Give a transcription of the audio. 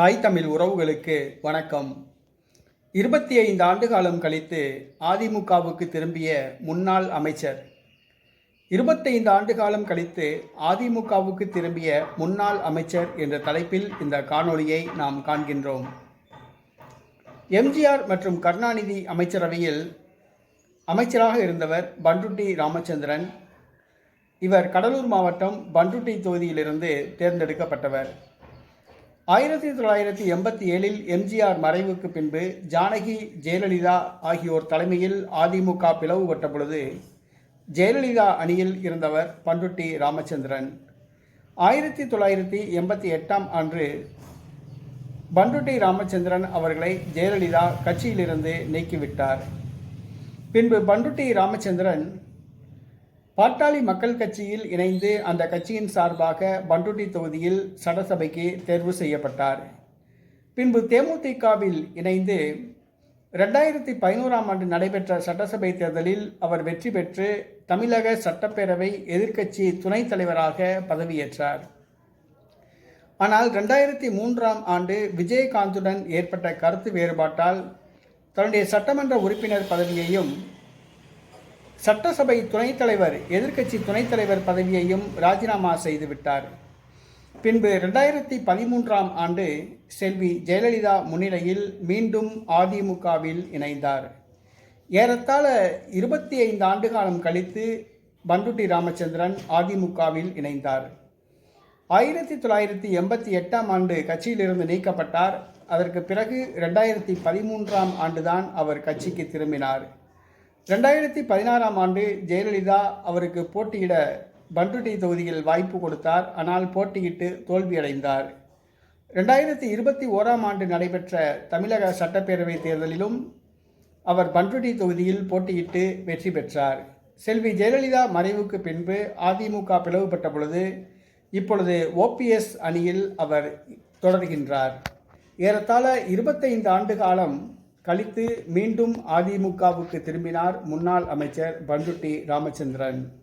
தாய் தமிழ் உறவுகளுக்கு வணக்கம். இருபத்தி ஐந்து ஆண்டு காலம் கழித்து அதிமுகவுக்கு திரும்பிய முன்னாள் அமைச்சர். இருபத்தைந்து ஆண்டு காலம் கழித்து அதிமுகவுக்கு திரும்பிய முன்னாள் அமைச்சர் என்ற தலைப்பில் இந்த காணொளியை நாம் காண்கின்றோம். எம்ஜிஆர் மற்றும் கருணாநிதி அமைச்சரவையில் அமைச்சராக இருந்தவர் பண்ருட்டி ராமச்சந்திரன். இவர் கடலூர் மாவட்டம் பண்ருட்டி தொகுதியிலிருந்து தேர்ந்தெடுக்கப்பட்டவர். ஆயிரத்தி தொள்ளாயிரத்தி எண்பத்தி ஏழில் எம்ஜிஆர் மறைவுக்கு பின்பு ஜானகி ஜெயலலிதா ஆகியோர் தலைமையில் அதிமுக பிளவுபட்ட பொழுது ஜெயலலிதா அணியில் இருந்தவர் பண்ருட்டி ராமச்சந்திரன். ஆயிரத்தி தொள்ளாயிரத்தி எண்பத்தி எட்டாம் ஆண்டு பண்ருட்டி ராமச்சந்திரன் அவர்களை ஜெயலலிதா கட்சியிலிருந்து நீக்கிவிட்டார். பின்பு பண்ருட்டி ராமச்சந்திரன் பாட்டாளி மக்கள் கட்சியில் இணைந்து அந்த கட்சியின் சார்பாக பண்டுட்டி தொகுதியில் சட்டசபைக்கு தேர்வு செய்யப்பட்டார். பின்பு தேமுதிகவில் இணைந்து ரெண்டாயிரத்தி பதினோராம் ஆண்டு நடைபெற்ற சட்டசபை தேர்தலில் அவர் வெற்றி பெற்று தமிழக சட்டப்பேரவை எதிர்க்கட்சி துணைத் தலைவராக பதவியேற்றார். ஆனால் ரெண்டாயிரத்தி மூன்றாம் ஆண்டு விஜயகாந்துடன் ஏற்பட்ட கருத்து வேறுபாட்டால் தன்னுடைய சட்டமன்ற உறுப்பினர் பதவியையும் சட்டசபை துணைத் தலைவர் எதிர்க்கட்சி துணைத் தலைவர் பதவியையும் ராஜினாமா செய்துவிட்டார். பின்பு ரெண்டாயிரத்தி பதிமூன்றாம் ஆண்டு செல்வி ஜெயலலிதா முன்னிலையில் மீண்டும் அதிமுகவில் இணைந்தார். ஏறத்தாழ இருபத்தி ஐந்து ஆண்டு காலம் கழித்து பண்டுட்டி ராமச்சந்திரன் அதிமுகவில் இணைந்தார். ஆயிரத்தி தொள்ளாயிரத்தி எண்பத்தி எட்டாம் ஆண்டு கட்சியிலிருந்து நீக்கப்பட்டார். அதற்கு பிறகு ரெண்டாயிரத்தி பதிமூன்றாம் ஆண்டுதான் அவர் கட்சிக்கு திரும்பினார். ரெண்டாயிரத்தி பதினாறாம் ஆண்டு ஜெயலலிதா அவருக்கு போட்டியிட பண்ருட்டி தொகுதியில் வாய்ப்பு கொடுத்தார். ஆனால் போட்டியிட்டு தோல்வியடைந்தார். ரெண்டாயிரத்தி இருபத்தி ஓராம் ஆண்டு நடைபெற்ற தமிழக சட்டப்பேரவை தேர்தலிலும் அவர் பண்ருட்டி தொகுதியில் போட்டியிட்டு வெற்றி பெற்றார். செல்வி ஜெயலலிதா மறைவுக்கு பின்பு அதிமுக பிளவுபட்ட பொழுது இப்பொழுது ஓபிஎஸ் அணியில் அவர் தொடர்கின்றார். ஏறத்தாழ இருபத்தைந்து ஆண்டு காலம் கழித்து மீண்டும் அதிமுகவுக்கு திரும்பினார் முன்னாள் அமைச்சர் பண்ருட்டி ராமச்சந்திரன்.